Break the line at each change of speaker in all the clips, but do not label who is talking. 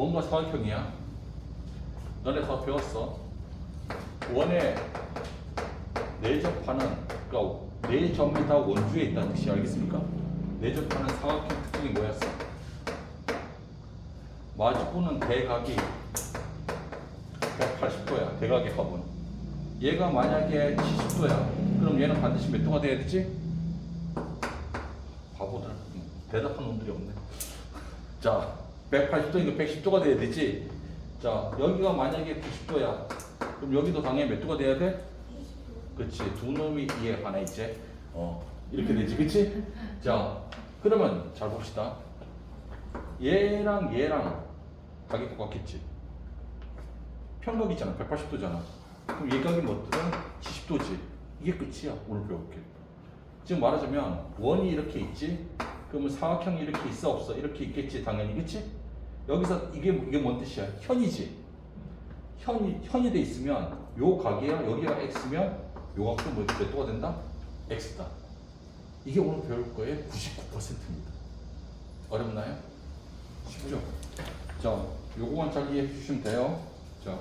뭔가 사각형이야. 너네 다 배웠어. 원의 내접하는 그러니까 네 점이 다 원주에 있다는 뜻이 알겠습니까? 내접하는 사각형 특징이 뭐였어? 마주보는 대각이 180도야. 대각의 합은. 얘가 만약에 70도야. 그럼 얘는 반드시 몇 도가 돼야 되지? 바보들. 대답한 놈들이 없네. 자, 180도니까 110도가 돼야 되지. 자, 여기가 만약에 90도야. 그럼 여기도 당연히 몇 도가 돼야 돼? 그치. 두 놈이 이해 하나 있지. 어, 이렇게 되지. 그치? 자, 그러면 잘 봅시다. 얘랑 얘랑 각이 똑같겠지. 평각 있잖아. 180도잖아. 그럼 얘 각이 뭐더라? 70도지. 이게 끝이야. 오늘 배울 게. 지금 말하자면 원이 이렇게 있지. 그러면 사각형이 이렇게 있어 없어? 이렇게 있겠지. 당연히 그치? 여기서 이게 이게 뭔 뜻이야? 현이지. 현이 현이 돼 있으면 요 각이야. 여기가 x면 요 각도 뭐, 몇 도가 된다? x다. 이게 오늘 배울 거의 99%입니다. 어렵나요? 쉽죠? 자, 요거만 잘 이해해 주시면 돼요. 자.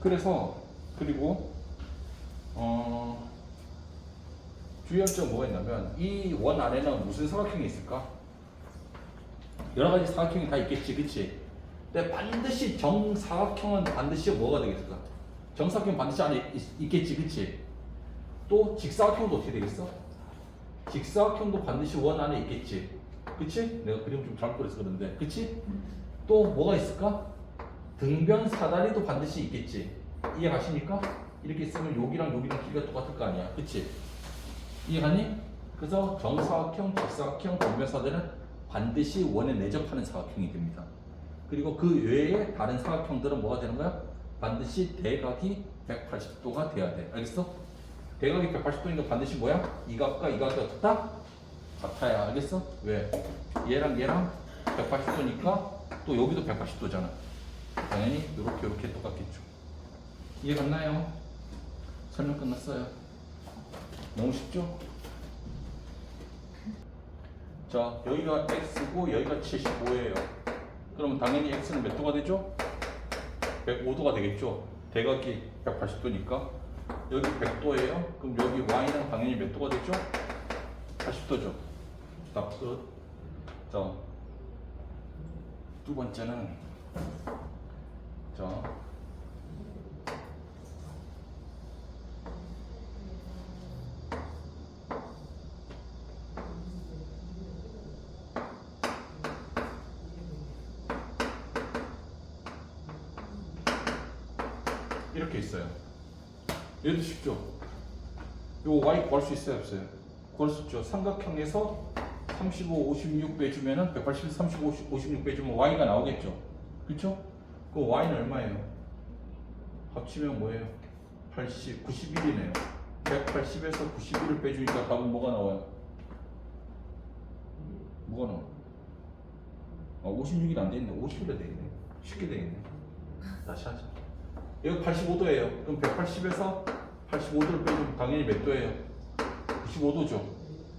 그래서, 그리고, 어, 주의할 점 뭐가 있냐면, 이 원 안에는 무슨 사각형이 있을까? 여러 가지 사각형이 다 있겠지, 그치? 근데 반드시 정사각형은 반드시 뭐가 되겠을까? 정사각형 반드시 안에 있, 겠지 그치? 또 직사각형도 어떻게 되겠어? 직사각형도 반드시 원 안에 있겠지. 그치? 내가 그림 좀 잘못 그려서 그런데. 그치? 또 뭐가 있을까? 등변 사다리도 반드시 있겠지. 이해 가십니까? 이렇게 쓰면 여기랑 여기랑 길이가 똑같을 거 아니야. 그치? 이해 가니? 그래서 정사각형, 직사각형, 등변 사다리는 반드시 원에 내접하는 사각형이 됩니다. 그리고 그 외에 다른 사각형들은 뭐가 되는 거야? 반드시 대각이 180도가 돼야 돼. 알겠어? 대각이 180도니까 반드시 뭐야? 이 각과 이 각이 어떻다? 같아야 알겠어? 왜? 얘랑 얘랑 180도니까 또 여기도 180도잖아. 당연히 이렇게 이렇게 똑같겠죠. 이해 갔나요? 설명 끝났어요. 너무 쉽죠? 자, 여기가 x고 여기가 75예요. 그럼 당연히 x는 몇 도가 되죠? 105도가 되겠죠. 대각이 180도니까 여기 100도예요. 그럼 여기 y는 당연히 몇 도가 되죠? 80도죠. 답 끝. 자, 두 번째는 자. 이렇게 있어요. 얘도 쉽죠? 요 y 구할 수 있어요, 없어요? 구할 수 있죠. 삼각형에서 35, 56 빼주면은 180, 35, 56 빼주면 y가 나오겠죠. 그렇죠? 그 y는 얼마예요? 합치면 뭐예요? 80, 91이네요. 180에서 91을 빼주니까 답은 뭐가 나와요? 뭐가 나와? 아, 56이 안 되는데 50으로 돼 있네. 쉽게 돼 있네. 다시 하자. 여기 85도예요. 그럼 180에서 85도를 빼주면 당연히 몇 도예요? 95도죠.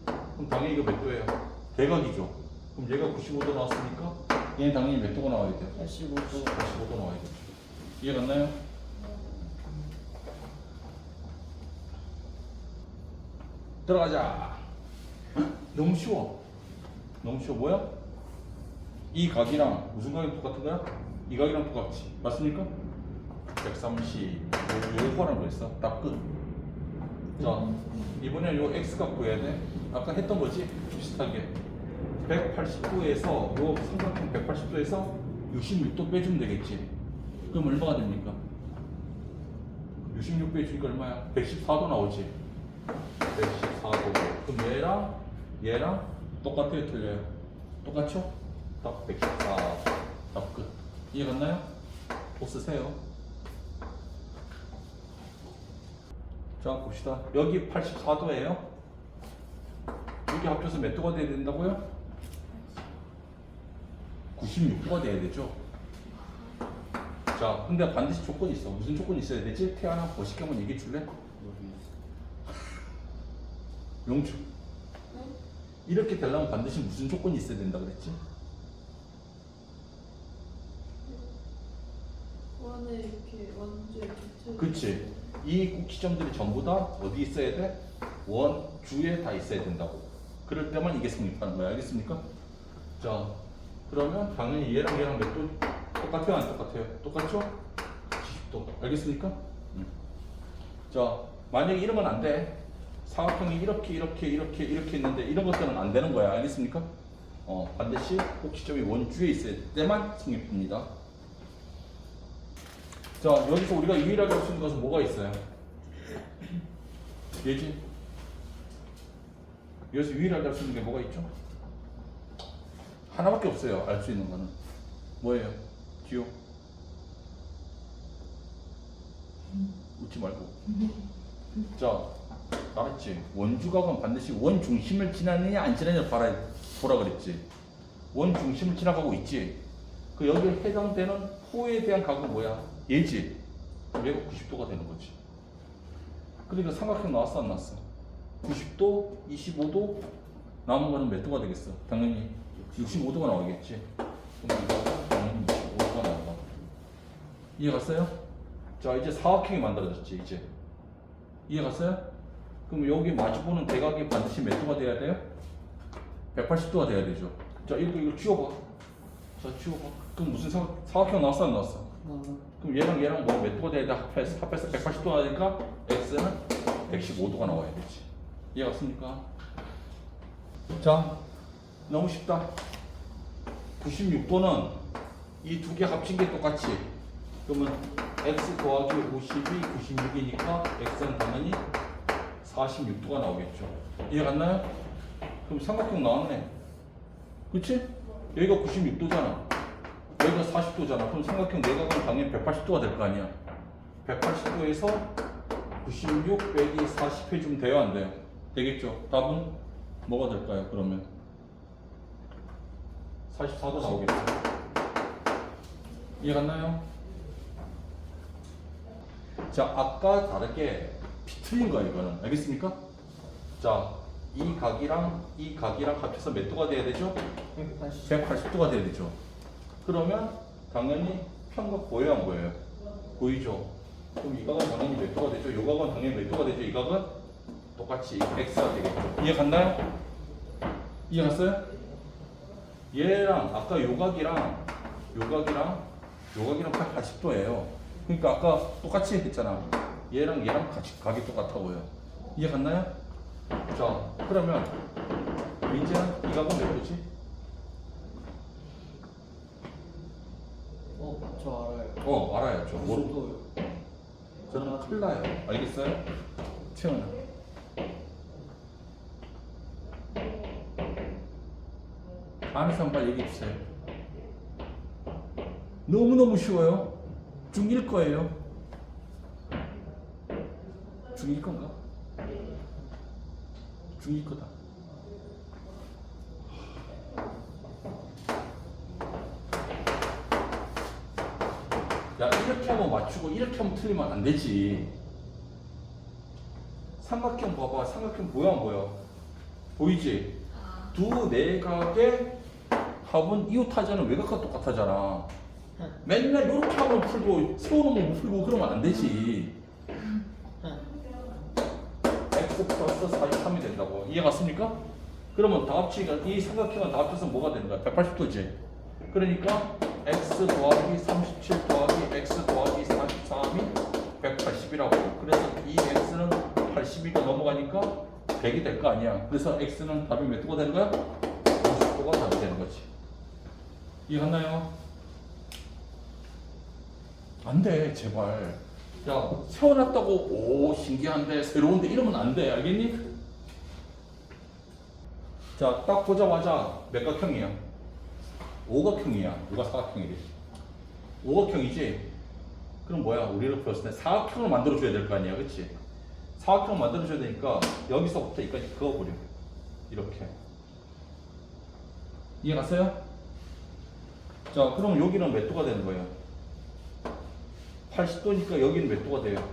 그럼 당연히 이거 몇 도예요? 대각이죠. 그럼 얘가 95도 나왔으니까 얘는 당연히 몇 도가 나와야 돼요?
85도
85도 나와야겠죠. 이해 갔나요? 들어가자. 너무 쉬워. 너무 쉬워. 뭐야? 이 각이랑 무슨 각이 똑같은 거야? 이 각이랑 똑같지. 맞습니까? 130. 요거랑 뭐 있어? 딱 끝. 자, 이번에 요 x값 구해야 돼. 아까 했던 거지? 비슷하게. 180도에서 요 삼각형 180도에서 66도 빼주면 되겠지. 그럼 얼마가 됩니까? 66 빼주니까 얼마야? 114도 나오지. 114도. 그럼 얘랑 얘랑 똑같아요, 틀려요? 똑같죠? 딱 114. 딱 끝. 이해 갔나요? 또 쓰세요. 자 봅시다 여기 84도예요 여기 합쳐서 몇 도가 돼야 된다고요? 96도가 돼야 되죠 자 근데 반드시 조건이 있어 무슨 조건이 있어야 되지? 태아나 멋있게 한번 얘기해 줄래? 용주 이렇게 되려면 반드시 무슨 조건이 있어야 된다고 그랬지?
원에 이렇게 완전
그치 이 꼭지점들이 전부 다 어디 있어야 돼? 원 주에 다 있어야 된다고. 그럴 때만 이게 성립하는 거야. 알겠습니까? 자, 그러면 당연히 얘랑 얘랑 몇 도? 똑같아요? 안 똑같아요? 똑같죠? 70도. 알겠습니까? 음. 자, 만약에 이러면 안 돼. 사각형이 이렇게 이렇게 이렇게 이렇게 있는데 이런 것들은 안 되는 거야. 알겠습니까? 어, 반드시 꼭지점이 원주에 있을 때만 성립합니다. 자, 여기서 우리가 유일하게 할 수 있는 것은 뭐가 있어요? 예지? 여기서 유일하게 할 수 있는 게 뭐가 있죠? 하나밖에 없어요. 알 수 있는 거는. 뭐예요? 기호? 웃지 말고. 자, 알았지? 원주각은 반드시 원 중심을 지나느냐 안 지나느냐 봐라, 보라 그랬지? 원 중심을 지나가고 있지? 그 여기에 해당되는 호에 대한 각은 뭐야? 얘지? 얘가 90도가 되는 거지. 그러니까 삼각형 나왔어 안 나왔어? 90도, 25도, 남은 거는 몇 도가 되겠어? 당연히 65도가 나오겠지. 그럼 이거 당연히 65도가 나온다. 이해 갔어요? 자 이제 사각형이 만들어졌지 이제. 이해 갔어요? 그럼 여기 마주보는 대각이 반드시 몇 도가 돼야 돼요? 180도가 돼야 되죠. 자 이거 이거 지워봐. 자 지워봐. 그럼 무슨 사각, 사각형 나왔어 안 나왔어? 그럼 얘랑 얘랑 뭐 몇 도가 돼? 합해서, 합해서 180도가 되니까 x는 115도가 나와야 되지. 이해 갔습니까? 자, 너무 쉽다. 96도는 이 두 개 합친 게 똑같이. 그러면 x 더하기 52, 96이니까 x는 당연히 46도가 나오겠죠. 이해 갔나요? 그럼 삼각형 나왔네. 그치? 여기가 96도잖아. 여기가 40도잖아. 그럼 삼각형 내각은 당연히 180도가 될 거 아니야. 180도에서 96 빼기 40 해주면 돼요, 안 돼요? 되겠죠? 답은 뭐가 될까요, 그러면? 44도 나오겠죠? 이해 갔나요? 자, 아까 다르게 비틀린 거야, 이거는. 알겠습니까? 자, 이 각이랑 이 각이랑 합쳐서 몇 도가 돼야 되죠? 180도가 돼야 되죠. 그러면 당연히 평각 보여요, 안 보여요? 보이죠? 그럼 이 각은 당연히 몇 도가 되죠? 이 각은 당연히 몇 도가 되죠? 이 각은 똑같이 x가 되겠죠. 이해 갔나요? 이해 갔어요? 얘랑 아까 요 각이랑 요 각이랑 요 각이랑 180도예요. 그러니까 아까 똑같이 했잖아. 얘랑 얘랑 같이 각이 보여. 이해 갔나요? 자, 그러면 민재는 이 각은 몇 도지?
어, 저 알아요.
어, 알아요. 저 모르고.
모르도요.
저는 큰일 나요. 알겠어요? 채원아. 아는 사람 빨리 얘기해 주세요. 너무너무 쉬워요. 중1 거예요. 중2 건가? 중2 거다. 야, 이렇게 하면 맞추고 이렇게 하면 틀리면 안 되지. 삼각형 봐봐. 삼각형 보여 안 보여? 보이지? 두 내각의 합은 이웃하자는 외곽과 똑같아잖아. 맨날 이렇게 하면 풀고 세워놓으면 못 풀고 그러면 안 되지. x 플러스 43이 된다고. 이해 갔습니까? 그러면 다 합치니까 이 삼각형은 다 합쳐서 뭐가 되는 거야? 180도지. 그러니까 x 더하기 37 더하기 x 더하기 43이 180이라고. 그래서 이 x는 80이가 넘어가니까 100이 될 거 아니야. 그래서 x는 답이 몇 도가 되는 거야? 50도가 답이 되는 거지. 이해갔나요? 안 돼, 제발. 야, 세워놨다고, 오, 신기한데, 새로운데, 이러면 안 돼. 알겠니? 자, 딱 보자마자 몇각형이야? 오각형이야. 누가 사각형이래? 오각형이지? 그럼 뭐야? 우리를 때 사각형을 만들어줘야 될 거 아니야. 그치? 사각형을 만들어줘야 되니까 여기서부터 여기까지 그어버려. 이렇게. 이해 갔어요? 자, 그럼 여기는 몇 도가 되는 거예요? 80도니까 여기는 몇 도가 돼요?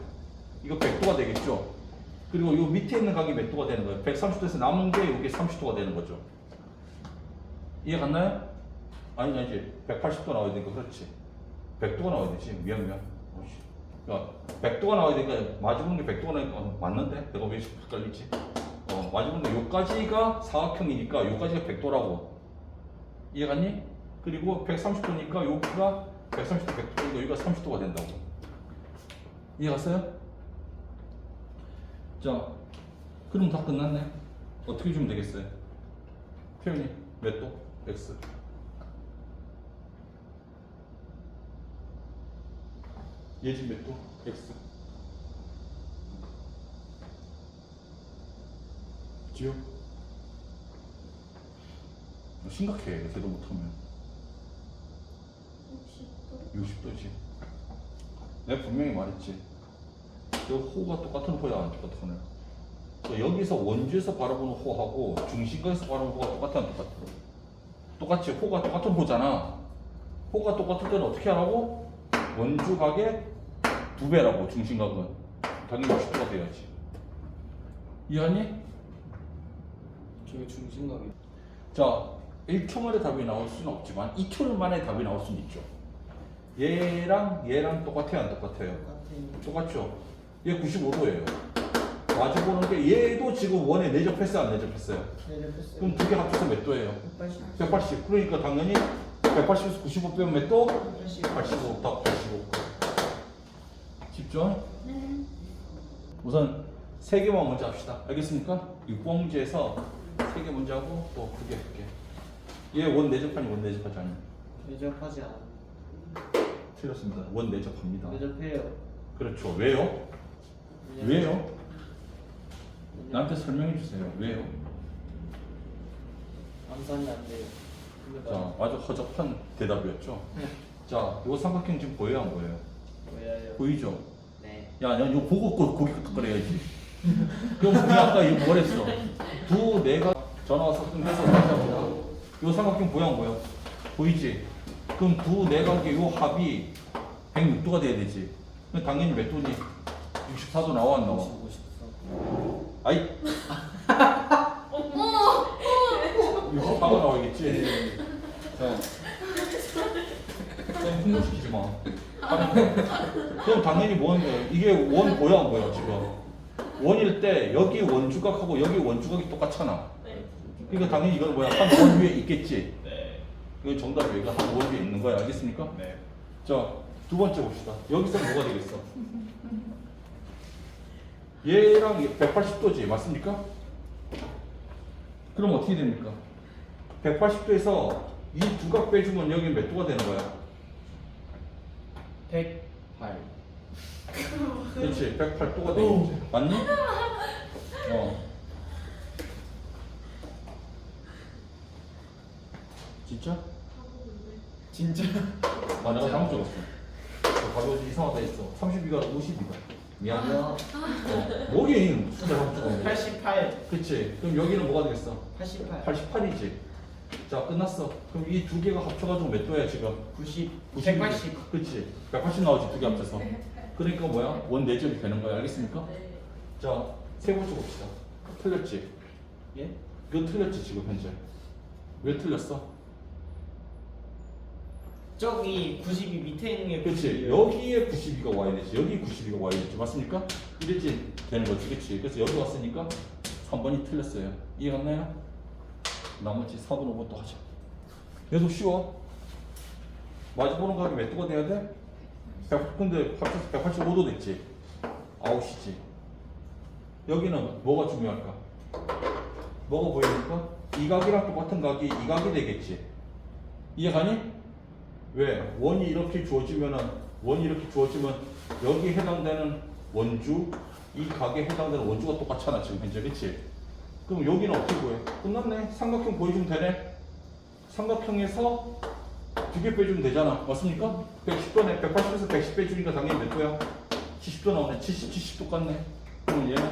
이거 100도가 되겠죠? 그리고 요 밑에 있는 각이 몇 도가 되는 거예요? 130도에서 남은 게 이게 30도가 되는 거죠. 이해 갔나요? 아니, 아니지. 180도 나와야 되니까 그렇지. 100도가 나와야 되지. 미안, 미안. 그러니까 100도가 나와야 되니까 마주보는 게 100도가 나니까 어, 맞는데? 내가 왜 헷갈리지? 어, 마주보는 게 요까지가 사각형이니까 요까지가 100도라고 이해갔니? 그리고 130도니까 여기가 130도 100도니까 여기가 30도가 된다고 이해갔어요? 자 그럼 다 끝났네 어떻게 주면 되겠어요? 표현이 몇 도? x 얘지 몇 도? x 지요? 심각해 대도 못하면
60도?
60도지 내가 분명히 말했지 저 호가 똑같은 호야 안 똑같은 저 여기서 원주에서 바라보는 호하고 중심각에서 바라보는 호가 똑같아 안 똑같아 똑같이 호가 똑같은 호잖아 호가 똑같을 때는 어떻게 하라고? 원주각의 두 배라고 중심각은 당연히 60도가 돼야지 이해하니?
저게 중심각이
자, 1초 만에 답이 나올 수는 없지만 2초 만에 답이 나올 수는 있죠. 얘랑 얘랑 똑같아요, 안 똑같아요?
같은
똑같죠. 얘 95도예요. 마주 보는 게 얘도 지금 원에 내접했어요, 안 내접했어요?
내려했어요.
그럼 두 개 합쳐서 몇 도예요?
180.
180. 그러니까 당연히 180에서 95 빼면 몇 도?
180.
85, 딱 85. 쉽죠?
네.
우선 세 개만 먼저 합시다. 알겠습니까? 육봉지에서 세 개 먼저 하고 또두개 할게. 얘원 내접하니 원 내접하지 않니?
내접하지 않아.
틀렸습니다. 원 내접합니다.
내접해요.
그렇죠. 왜요? 왜요? 나한테 설명해 주세요. 왜요?
암산이 안 돼요.
자, 아주 허접한 대답이었죠.
네.
자, 요 삼각형 지금 보여요, 안 보여요? 보이죠?
네.
야, 야, 이거 보고 거- 고기 끄덕거려야지. 그럼 우리 아까 이거 뭐랬어? 두, 네가 전화 와서 끊겨서 다시 합니다. 요 삼각형 보여, 안 보여? 보이지? 그럼 두 내각의 요 합이 106도가 돼야 되지. 그럼 당연히 몇 도니? 64도 나와, 안 나와?
54.
아이. 64가 나와야겠지? 자. 좀 흥분시키지 마. 그럼 당연히 뭔데? 이게 원 보여, 안 보여, 지금? 원일 때 여기 원주각하고 여기 원주각이 똑같잖아.
네.
그러니까 당연히 이건 뭐야? 한 원 위에 있겠지?
네.
이건 정답이 이거 한 원 위에 있는 거야. 알겠습니까?
네.
자, 두 번째 봅시다. 여기서 뭐가 되겠어? 얘랑 180도지, 맞습니까? 그럼 어떻게 됩니까? 180도에서 이 두각 빼주면 여기 몇 도가 되는 거야?
108.
그렇지, 108도가 되겠지. 맞니? 어. 진짜?
진짜?
아, 내가 잘못 적었어. 저 가벼워서 이상하다 했어. 32가 50이다. 미안해. 어. 뭐긴 숫자 잘못 적었네.
88.
그치. 그럼 여기는 뭐가 되겠어?
88.
88이지. 자, 끝났어. 그럼 이 두 개가 합쳐가지고 몇 도야, 지금?
90.
90.
180.
그치. 180 나오지, 두 개 합쳐서. 그러니까 뭐야? 원 내점이 되는 거야. 알겠습니까?
네.
자, 세 번째 봅시다. 틀렸지?
예?
이거 틀렸지, 지금 현재. 왜 틀렸어?
저기 90이 밑에 있는 게
그치.
90이에요.
여기에 92가 와야 되지. 여기 92가 와야 되지. 맞습니까? 이랬지 되는 거지. 그치. 그래서 여기 왔으니까 3번이 틀렸어요. 이해갔나요? 나머지 4번, 5번 또 하자. 얘도 쉬워. 마주보는 각이 몇 도가 돼야 돼? 100, 근데 합쳐서 185도 됐지. 아웃이지. 여기는 뭐가 중요할까? 뭐가 보이니까? 이 각이랑 똑같은 각이 이 각이 되겠지. 이해가니? 왜? 원이 이렇게 주어지면은 원이 이렇게 주어지면 여기 해당되는 원주 이 각에 해당되는 원주가 똑같잖아 지금 현재 그치? 그럼 여기는 어떻게 구해? 끝났네 삼각형 보여주면 되네 삼각형에서 두 개 빼주면 되잖아 맞습니까? 110도네 180에서 110 빼주니까 당연히 몇 도야? 70도 나오네 70, 70 똑같네 그럼 얘는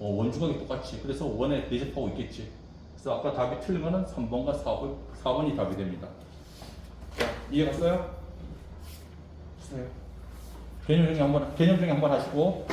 어, 원주각이 똑같지 그래서 원에 내접하고 있겠지 그래서 아까 답이 거는 3번과 4번, 4번이 답이 됩니다 이해 갔어요?
네.
개념 정리 한번 개념 정리 한번 하시고